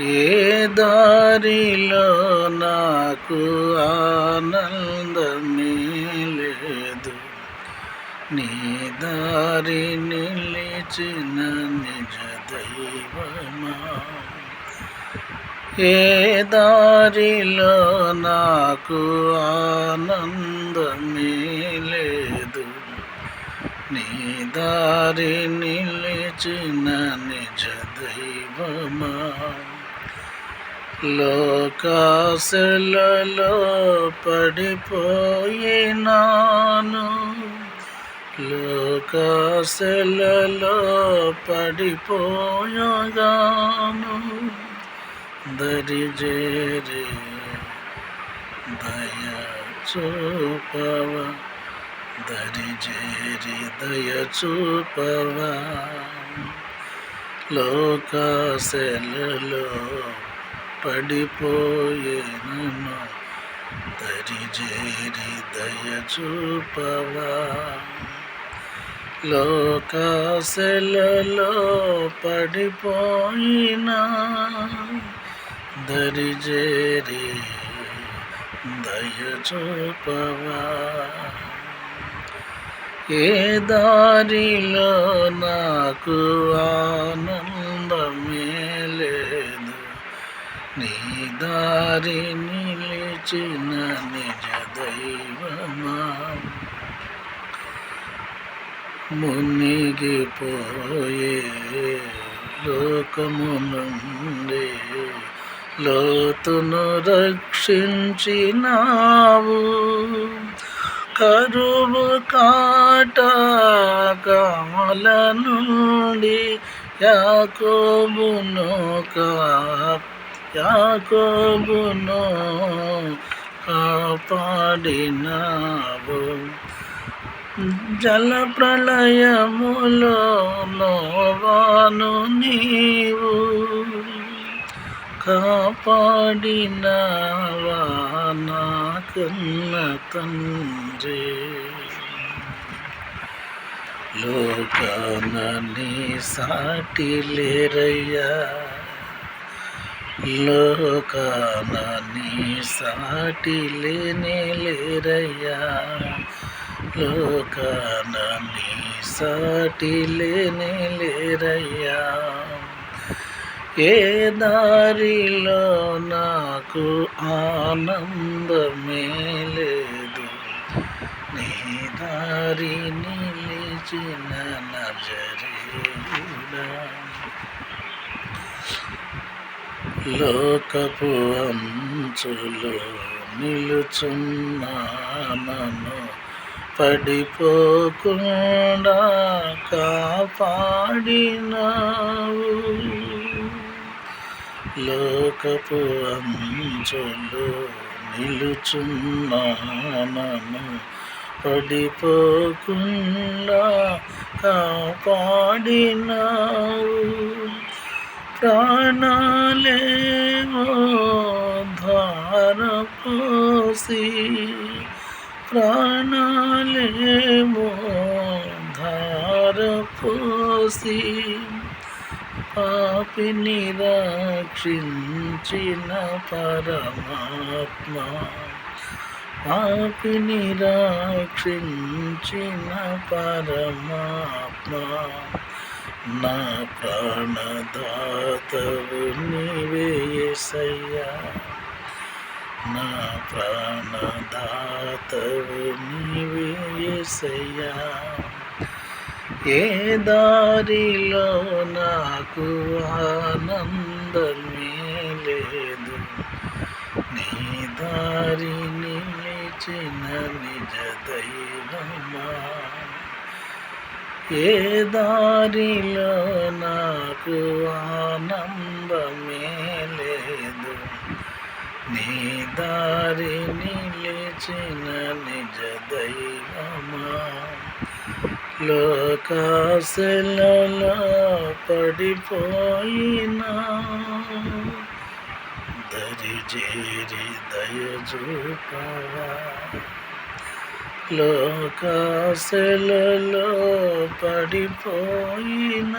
ఏ దారిలో నాకు ఆనందమే లేదు? నీ దారి నిలిచిన నిజ దైవమా? ఏ దారిలో నాకు ఆనందమే లేదు? నీ దారి నిలిచిన నిజ దైవమా? లోకాశలలో పడిపోయినాను. లోకాశలలో పడిపోయగాను. దరిజేరి దయ చూపవ దరిజేరి దయ చూపవా లోకాశలలో పడిపోయేను దరిజేరి దయ చూపవా లోకాశలలో పడిపోయినా దరిజేరి దయ చూపవా ఏ దారిలో నాకు ఆనందమే? నీ దారి నిలిచిన నిజ దైవమా? మునిగిపోయే లోకము నుండి లోతును రక్షించినావు. కరువు కాట కమల నుండి యాకోబును కా యాకోబును కాపాడినావు. జల ప్రళయములో నోవాను నీవు. కాపాడినవా నా తండ్రి. లోకాన సాటి లేరయ్యా. లోకాన నీ సాటి లేనే లేరయ్యా. లోకాన నీ సాటి లేనే లేరయ్యా. ఏ దారిలో నాకు ఆనందమే లేదు. నీ దారి నిలిచిన నజరేడా లోకపు అంచులు నిలుచున్నానను. పడిపోకుండా కాపాడినావు. లోకపు అంచులు నిలుచున్నానను. పడిపోకుండా కాపాడినావు. কানালে ধার পশি প্রাণালে ধার পশি। পাপিনী রাক্ষিঞ্চিন পরমাত্মা পাপিনী রাক্ষিঞ্চিন পরমাত্মা। నా ప్రాణదాతవు నీవేసయ్యా నా ప్రాణదాతవు నీవేసయ్యా ఏ దారిలో నాకు ఆనందమే లేదు నీ దారి నిలిచిన నిజ దైవమా ఏ దారిలో నాకు ఆనందమే లేదు? నీ దారి నిలిచిన నిజ దైవమా? లోకాశలలో పడిపోయినా దరి చేరి దయ చూపవా లోకాశలలో పడిపోయిన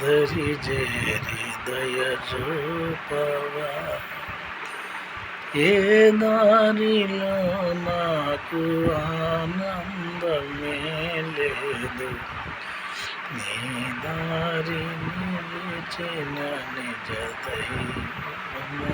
దరి జేరి దయ రూపవా ఏ దారిలో నాకు ఆనందమే లేదు నీ దారి నిలిచిన నిజ దైవమా